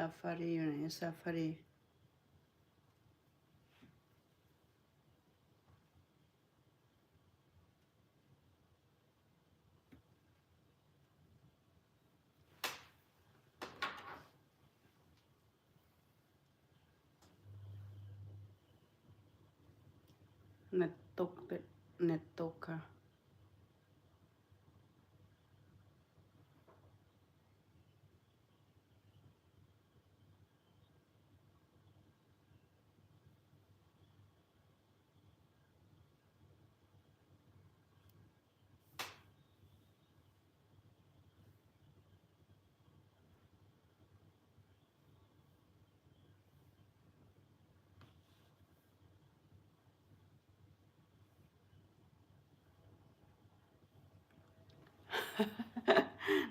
าฟารีอยู่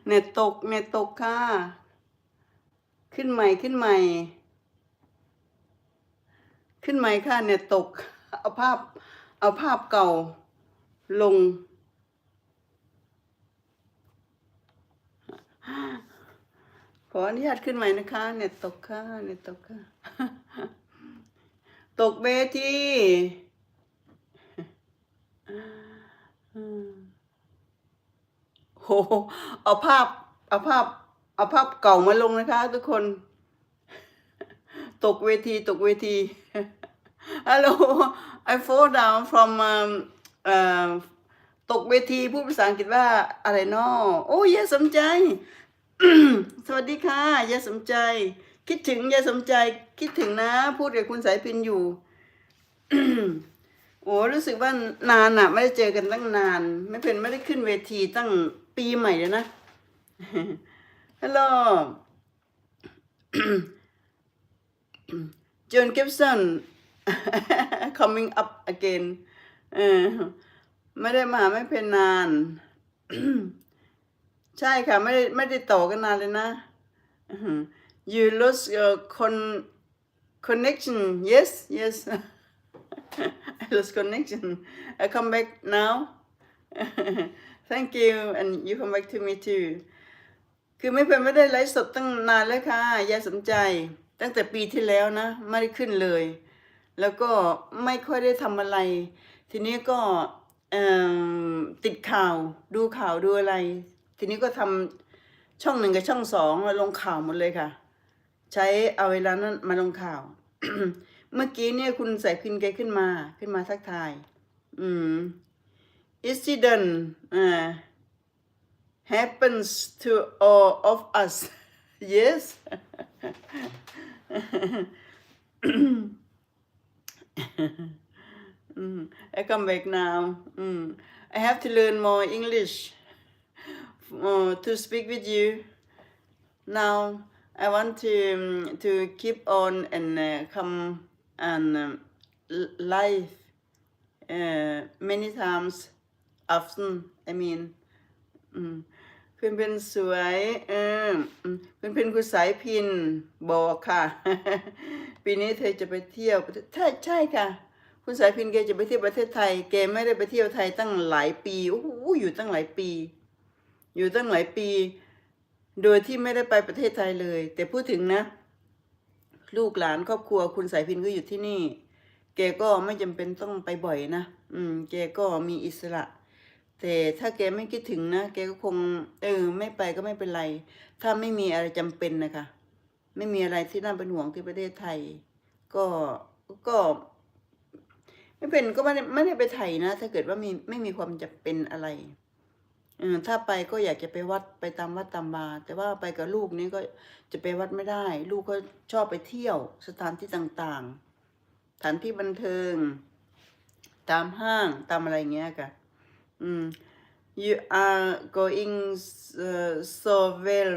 เน็ตตกเลยเน็ตตกค่ะเน็ตตก เน็ตตกค่ะ ขึ้นใหม่ขึ้นใหม่ ขึ้นใหม่ค่ะ เน็ตตก เอาภาพ เอาภาพเก่าลง ขออนุญาตขึ้นใหม่นะคะ เน็ตตกค่ะ เน็ตตกค่ะ ตกเวทีอืม โห เอาภาพ เอาภาพ เอาภาพเก่ามาลงนะคะ ทุกคน ตกเวทีตกเวที Hello I fall down from um, uh, ตกเวทีพูดภาษาอังกฤษว่าอะไรเนาะโอ้ยายสมใจ สวัสดีค่ะยายสมใจ คิดถึงยายสมใจ คิดถึงนะ พูดกับคุณสายพินอยู่ โอ้รู้สึกว่านานอะไม่ได้เจอกันตั้งนาน ไม่เป็นไม่ได้ขึ้นเวทีตั้งปีใหม่เลยนะฮัลโหลจอห์นกิฟสัน coming up again เออไม่ได้มาไม่เป็นนาน ใช่ค่ะ ไม่ได้ไม่ได้ต่อกันนานเลยนะ you lost your con connection yes yes I lost connection I come back now thank you and you come back to me too คือไม่เป็นไม่ได้ไลฟ์สดตั้งนานแล้วค่ะยายสนใจ ตั้งแต่ปีที่แล้วนะ ไม่ได้ขึ้นเลย แล้วก็ไม่ค่อยได้ทำอะไร ทีนี้ก็ติดข่าวดูข่าวดูอะไร ทีนี้ก็ทำช่องหนึ่งกับช่องสองแล้วลงข่าวหมดเลยค่ะ ใช้เอาเวลานั้นมาลงข่าว เมื่อกี้เนี่ยคุณใสายพินแกขึ้นมาขึ้นมาทักทาย อืม incident อ่า happens to all of us. Yes. I come back now. Mm. I have to learn more English uh, to speak with you. Now I want to um, to keep on and uh, come and um, live uh, many times often I mean อืมเพื่อนเป็นสวยเออเพื่อนเป็นคุณสายพินบอกค่ะ ปีนี้เธอจะไปเที่ยวใช่ใช่ค่ะ คุณสายพินแกจะไปเที่ยวประเทศไทย แกไม่ได้ไปเที่ยวไทยตั้งหลายปีโอ้โหอยู่ตั้งหลายปี อยู่ตั้งหลายปี โดยที่ไม่ได้ไปประเทศไทยเลย แต่พูดถึงนะ ลูกหลานครอบครัวคุณสายพินก็อยู่ที่นี่แกก็ไม่จำเป็นต้องไปบ่อยนะ อืม แกก็มีอิสระ แต่ถ้าแกไม่คิดถึงนะแกก็คง เออ ไม่ไปก็ไม่เป็นไร ถ้าไม่มีอะไรจำเป็นนะคะไม่มีอะไรที่น่าเป็นห่วงที่ประเทศไทย ก็ก็ไม่เป็นก็ไม่ได้ไม่ได้ไปไทยนะ ถ้าเกิดว่ามีไม่มีความจำเป็นอะไรเออถ้าไปก็อยากจะไปวัดไปตามวัดตามบาแต่ว่าไปกับลูกนี่ก็จะไปวัดไม่ได้ ลูกก็ชอบไปเที่ยวสถานที่ต่างๆสถานที่บันเทิง ตามห้างตามอะไรเงี้ยค่ะ อืม you are going uh, so well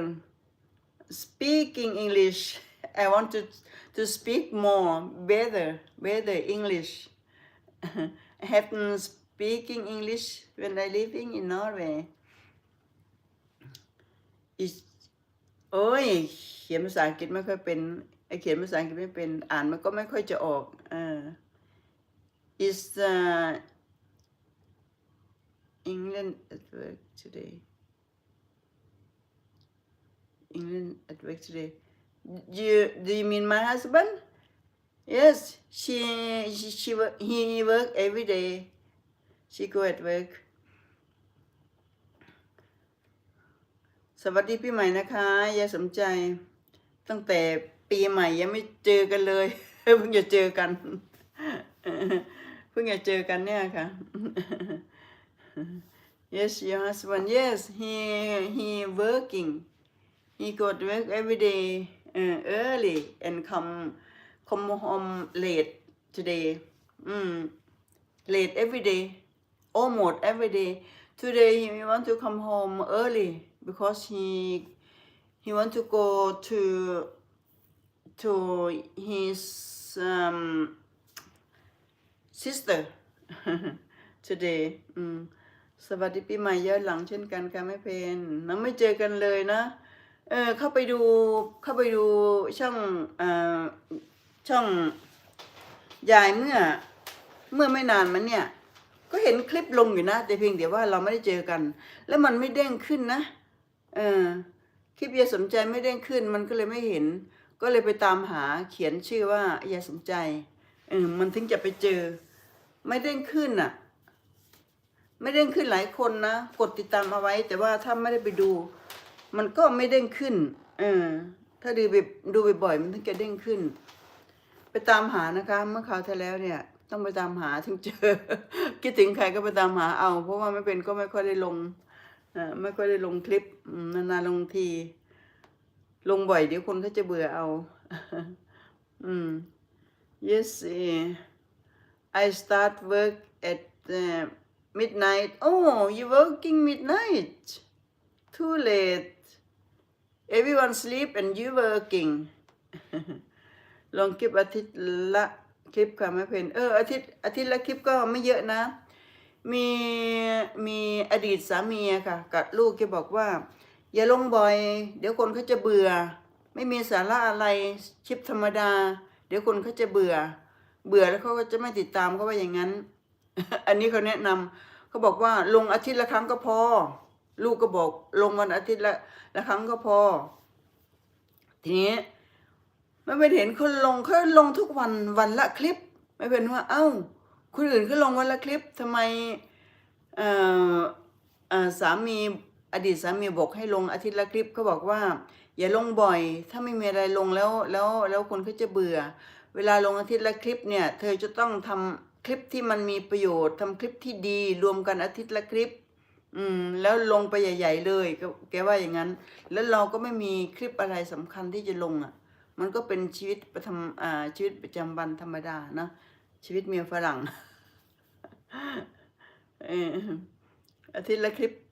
speaking English I want to to speak more better better English I haven't speaking English when I living in Norway is โอ้ย เขียนภาษาอังกฤษไม่ค่อยเป็นไอเขียนภาษาอังกฤษไม่เป็น อ่านมันก็ไม่ค่อยจะออกเออ is uh, England at work today England at work today Do you do you mean my husband yes she she, she he work every day she go at work สวัสดีปีใหม่นะคะยายสมใจ ตั้งแต่ปีใหม่ยังไม่เจอกันเลย เพิ่งจะเจอกัน เพิ่งจะเจอกันเนี่ยค่ะ yes your husband. Yes he he working. He go to work every day uh, early and come come home late today. Mm, late every day. Almost every day. Today he want to come home early because he he want to go to to his um, sister today. อืม สวัสดีปีใหม่ย้อนหลังเช่นกันค่ะไม่เพนน้องไม่เจอกันเลยนะ เออเข้าไปดูเข้าไปดูช่องเอ่อช่องยายเมื่อเมื่อไม่นานมาเนี่ย ก็เห็นคลิปลงอยู่นะ แต่เพียงแต่ว่าเราไม่ได้เจอกัน แล้วมันไม่เด้งขึ้นนะเออคลิปยายสมใจไม่เด้งขึ้นมันก็เลยไม่เห็น ก็เลยไปตามหาเขียนชื่อว่ายายสมใจเออมันถึงจะไปเจอ ไม่เด้งขึ้นอะ ไม่เด้งขึ้นหลายคนนะกดติดตามเอาไว้ แต่ว่าถ้าไม่ได้ไปดู มันก็ไม่เด้งขึ้นเออถ้าดูดูบ่อยๆมันถึงจะเด้งขึ้น ไปตามหานะคะ เมื่อคราวที่แล้วเนี่ย ต้องไปตามหาถึงเจอ คิดถึงใครก็ไปตามหาเอา เพราะว่าไม่เป็นก็ไม่ค่อยได้ลงอไม่ค่อยได้ลงคลิปนานๆลงที ลงบ่อยเดี๋ยวคนเขาจะเบื่อเอา อืม yes I start work at uh, midnight oh you working midnight too late everyone sleep and you working ลงคลิปอาทิตย์ละคลิปค่ะแม่เพนเอออาทิตย์อาทิตย์ละคลิปก็ไม่เยอะนะ มีมีอดีตสามีอะค่ะ กับลูกแกบอกว่า อย่าลงบ่อย เดี๋ยวคนเขาจะเบื่อ ไม่มีสาระอะไรคลิปธรรมดา เดี๋ยวคนเขาจะเบื่อ เบื่อแล้วเขาก็จะไม่ติดตามเขาว่าอย่างนั้น อันนี้เขาแนะนำเขาบอกว่าลงอาทิตย์ละครั้งก็พอ ลูกก็บอกลงวันอาทิตย์ละละครั้งก็พอ ทีนี้ไม่เป็นเห็นคนลงเขาลงทุกวันวันละคลิป ไม่เป็นว่า เอ้า คนอื่นก็ลงวันละคลิปทำไมสามีอดีตสามีบอกให้ลงอาทิตย์ละคลิปเขาบอกว่า อย่าลงบ่อย ถ้าไม่มีอะไรลงแล้วแล้วแล้วคนเขาจะเบื่อ เวลาลงอาทิตย์ละคลิปเนี่ย เธอจะต้องทำ คลิปที่มันมีประโยชน์ทำคลิปที่ดีรวมกันอาทิตย์ละคลิป อืม แล้วลงไปใหญ่ ๆ เลยก็แกว่าอย่างนั้น แล้วเราก็ไม่มีคลิปอะไรสำคัญที่จะลงอะ มันก็เป็นชีวิตประจำอ่าชีวิตประจำวันธรรมดานะชีวิตเมียฝรั่งอาทิตย์ละคลิป